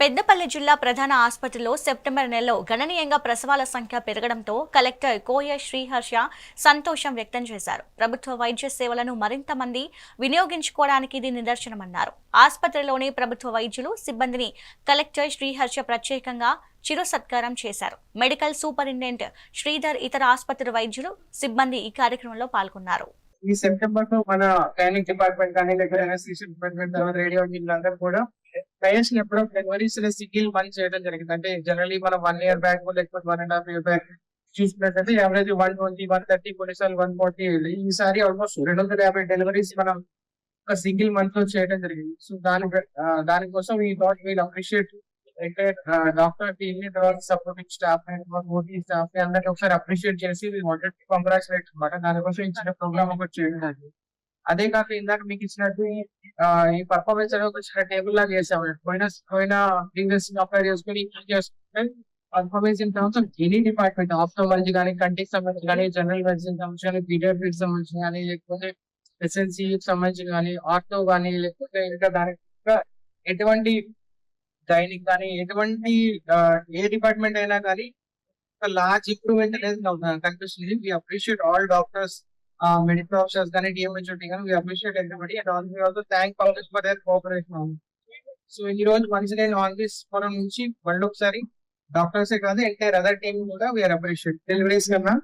పెద్దపల్లి జిల్లా ప్రధాన ఆసుపత్రిలో సెప్టెంబర్ నెలలో గణనీయంగా ప్రసవాల సంఖ్య పెరగడంతో కలెక్టర్ కోయ శ్రీహర్ష సంతోషం వ్యక్తం చేశారు. ప్రభుత్వ వైద్య సేవలను మరింత మంది వినియోగించుకోవడానికి ఇది నిదర్శనమన్నారు. ఆసుపత్రిలోని ప్రభుత్వ వైద్యులు సిబ్బందిని కలెక్టర్ శ్రీహర్ష ప్రత్యేకంగా చిరు సత్కారం చేశారు. మెడికల్ సూపరింటెండెంట్ శ్రీధర్ ఇతర ఆసుపత్రి వైద్యులు సిబ్బంది ఈ కార్యక్రమంలో పాల్గొన్నారు. ఈ సెప్టెంబర్లో మన గైనిక్ డిపార్ట్మెంట్ కానీ లేకపోతే డిపార్ట్మెంట్ తర్వాత రేడియాలజీ కూడా టైర్స్ ఎప్పుడో డెలివరీస్ సింగిల్ మంత్ చేయడం జరిగింది. అంటే జనరల్లీ మనం వన్ ఇయర్ బ్యాక్ లేకపోతే one and half year back చూసినట్లయితే average one twenty one thirty కొన్నిసార్లు వన్ ఫార్టీ ఈసారి ఆల్మోస్ట్ రెండు వందల యాభై డెలివరీస్ మనం ఒక సింగిల్ మంత్లో చేయడం జరిగింది. సో దాని దానికోసం ఈ థాట్ వీల్ అప్రిషియేట్ డాక్టర్ టీమ్ని తర్వాత సపోర్టింగ్ స్టాఫ్ ఓటీ స్టాఫ్ని అందరికీ ఒకసారి అప్రిషియేట్ చేసి వాంటెడ్ కంగ్రాచులేట్ అనమాట. దానికోసం ఇచ్చిన ప్రోగ్రామ్ ఒకటి చేయడం. జరిగింది. అదే కాక ఇందాక మీకు ఇచ్చినట్టు ఈ- ఆ, ఈ పర్ఫార్మెన్స్ అనేది ఒక చిన్న టేబుల్ లాగా చేసాము పోయిన పోయిన ప్రీవియస్ అప్లై చేసుకుని ఇది చేసుకుంటే performance in terms of any department ophthalmology కానీ కంటికి సంబంధించి కానీ జనరల్ మెడిసిన్ సంబంధించి కానీ పీడియాట్రిక్ సంబంధించి కానీ లేకపోతే ఎస్ఎన్సీ సంబంధించి కానీ ఆర్థో కానీ లేకపోతే ఇంకా దానికి ఇంకా ఎటువంటి గైనిక్ కానీ ఎటువంటి ఆ, ఏ డిపార్ట్మెంట్ అయినా కానీ ఒక లార్జ్ ఇంప్రూవ్మెంట్ అనేది నాకు కనిపిస్తుంది we appreciate all doctors medical officers కానీ డిఎంహెచ్ఓ కానీ we appreciate everybody and also also thank Congress for their cooperation so ఈ రోజు once again on this forum నుంచి మళ్ళీ ఒకసారి డాక్టర్సే కాదు ఎంటైర్ అదర్ టీమ్ కూడా వీఆర్ అప్రిషియేట్ డెలివరీస్ కన్నా.